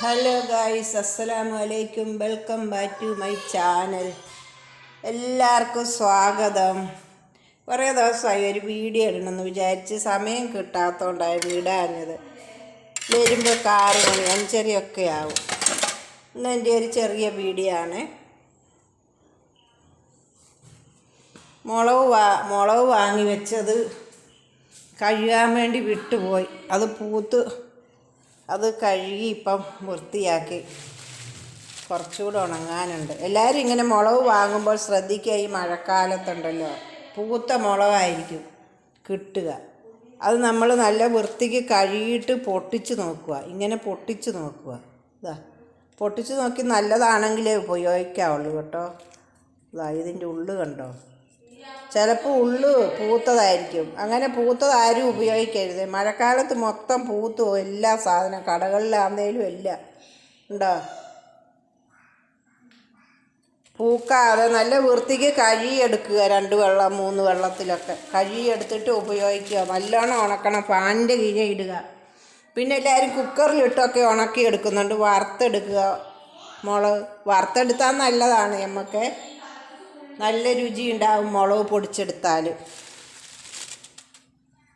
Hello guys അസ്സലാമു അലൈക്കും welcome back to my channel എല്ലാവർക്കും സ്വാഗതം. കുറേ ദിവസമായി ഒരു വീഡിയോ ഇടണമെന്ന് വിചാരിച്ച് സമയം കിട്ടാത്തതുകൊണ്ടായിരുന്നു ഇടാഞ്ഞത്. വരുമ്പോൾ കാറ് മണി അഞ്ചരയൊക്കെ ആവും. ഇന്ന് എന്റെ ഒരു ചെറിയ വീഡിയോ ആണ്. മുളക് വാ മുളക് വാങ്ങി വെച്ചത് കഴുകാൻ വേണ്ടി വിട്ടുപോയി. അത് പൂത്ത് അത് കഴുകി ഇപ്പം വൃത്തിയാക്കി. കുറച്ചുകൂടെ ഉണങ്ങാനുണ്ട്. എല്ലാവരും ഇങ്ങനെ മുളക് വാങ്ങുമ്പോൾ ശ്രദ്ധിക്കുക ഈ മഴക്കാലത്തുണ്ടല്ലോ. പൂത്ത മുളകായിരിക്കും കിട്ടുക. അത് നമ്മൾ നല്ല വൃത്തിക്ക് കഴുകിയിട്ട് പൊട്ടിച്ച് നോക്കുക. ഇങ്ങനെ പൊട്ടിച്ച് നോക്കുക. ഇതാ. പൊട്ടിച്ച് നോക്കി നല്ലതാണെങ്കിലേ ഉപയോഗിക്കാവുള്ളൂ കേട്ടോ. ഇതാ ഇതിന്റെ ഉള്ളു കണ്ടോ? ചിലപ്പോൾ ഉള്ളു പൂത്തതായിരിക്കും. അങ്ങനെ പൂത്തത് ആരും ഉപയോഗിക്കരുത്. മഴക്കാലത്ത് മൊത്തം പൂത്തു എല്ലാ സാധനം. കടകളിലാന്നേലും എല്ലാം. ഉണ്ടോ? പൂക്കാതെ നല്ല വൃത്തിക്ക് കഴുകിയെടുക്കുക രണ്ട് വെള്ളം മൂന്ന് വെള്ളത്തിലൊക്കെ. കഴുകിയെടുത്തിട്ട് ഉപയോഗിക്കുക. നല്ലോണം ഉണക്കണം. ഫാനിന്റെ കീഴെ ഇടുക. പിന്നെ എല്ലാവരും കുക്കറിലിട്ടൊക്കെ ഉണക്കി എടുക്കുന്നുണ്ട് വറുത്തെടുക്കുക. മുളക് വറുത്തെടുത്താൽ നല്ലതാണ് നമുക്ക് നല്ല രുചി ഉണ്ടാകും മുളക് പൊടിച്ചെടുത്താൽ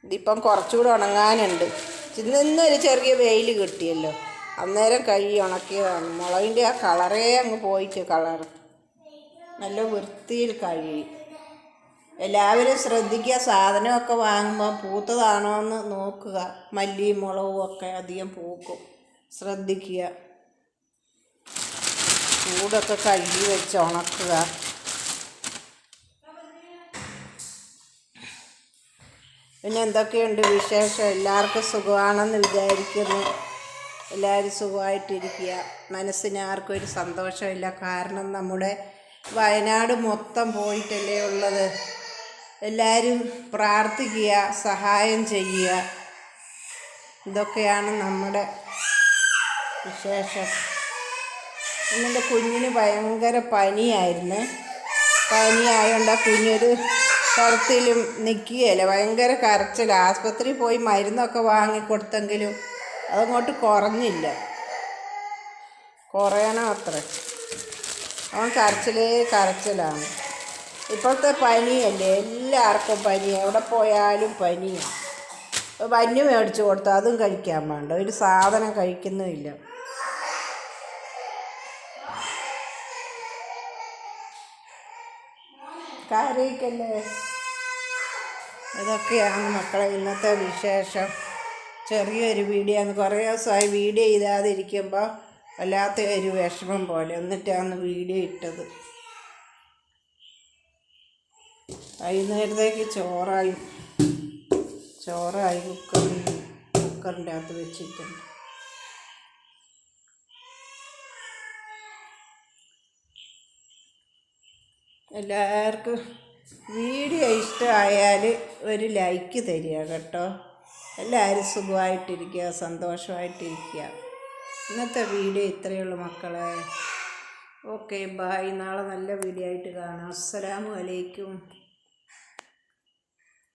ഇതിപ്പം കുറച്ചുകൂടെ ഉണങ്ങാനുണ്ട്. ഇന്നൊരു ചെറിയ വെയിൽ കിട്ടിയല്ലോ. അന്നേരം കഴുകി ഉണക്കിയതാണ്. മുളകിന്റെ ആ കളറേ അങ്ങ് പോയിട്ട് കളർ നല്ല വൃത്തിയിൽ കഴുകി. എല്ലാവരും ശ്രദ്ധിക്കുക. സാധനമൊക്കെ വാങ്ങുമ്പോൾ പൂത്തതാണോ എന്ന് നോക്കുക. മല്ലിയും മുളകും ഒക്കെ അധികം പൂക്കും. ശ്രദ്ധിക്കുക. ചൂടൊക്കെ കഴുകി വെച്ച് ഉണക്കുക. പിന്നെ എന്തൊക്കെയുണ്ട് വിശേഷം? എല്ലാവർക്കും സുഖമാണെന്ന് വിചാരിക്കുന്നു. എല്ലാവരും സുഖമായിട്ടിരിക്കുക. മനസ്സിന് ആർക്കും ഒരു സന്തോഷമില്ല. കാരണം നമ്മുടെ വയനാട് മൊത്തം പോയിട്ടല്ലേ ഉള്ളത്. എല്ലാവരും പ്രാർത്ഥിക്കുക സഹായം ചെയ്യുക. ഇതൊക്കെയാണ് നമ്മുടെ വിശേഷം. ഇന്നെന്റെ കുഞ്ഞിന് ഭയങ്കര പനിയായിരുന്നു. പനിയായതുകൊണ്ട് കുഞ്ഞൊരു കറുത്തിലും നിൽക്കുകയില്ല? ഭയങ്കര കരച്ചിൽ ആസ്പത്രിയിൽ പോയി മരുന്നൊക്കെ വാങ്ങിക്കൊടുത്തെങ്കിലും അതങ്ങോട്ട് കുറഞ്ഞില്ല. കുറയണം അത്ര. അവൻ കരച്ചിലേ കരച്ചിലാണ്. ഇപ്പോഴത്തെ പനിയല്ലേ? എല്ലാവർക്കും പനി എവിടെ പോയാലും പനിയാണ് പഞ്ഞു മേടിച്ചു കൊടുത്തു അതും കഴിക്കാൻ വേണ്ട ഒരു സാധനം കഴിക്കുന്നുമില്ല. കാര്യക്കല്ലേ? ഇതൊക്കെയാണ് മക്കളെ ഇന്നത്തെ വിശേഷം. ചെറിയൊരു വീഡിയോ ആണ് കുറേ ദിവസമായി വീഡിയോ ഇതാതിരിക്കുമ്പോൾ വല്ലാത്ത ഒരു വിഷമം പോലെ എന്നിട്ടാണ് വീഡിയോ ഇട്ടത്. വൈകുന്നേരത്തേക്ക് ചോറായി. ചോറായി കുക്കറിൽ കുക്കറിന്റെ അകത്ത് വെച്ചിട്ടുണ്ട്. എല്ലാവർക്കും വീഡിയോ ഇഷ്ടമായാൽ ഒരു ലൈക്ക് തരിക കേട്ടോ. എല്ലാവരും സുഖമായിട്ടിരിക്കുക സന്തോഷമായിട്ടിരിക്കുക. ഇന്നത്തെ വീഡിയോ ഇത്രയേ ഉള്ളൂ മക്കളെ. ഓക്കെ ബായ് നാളെ നല്ല വീഡിയോ ആയിട്ട് കാണാം. അസ്സലാമു അലൈക്കും.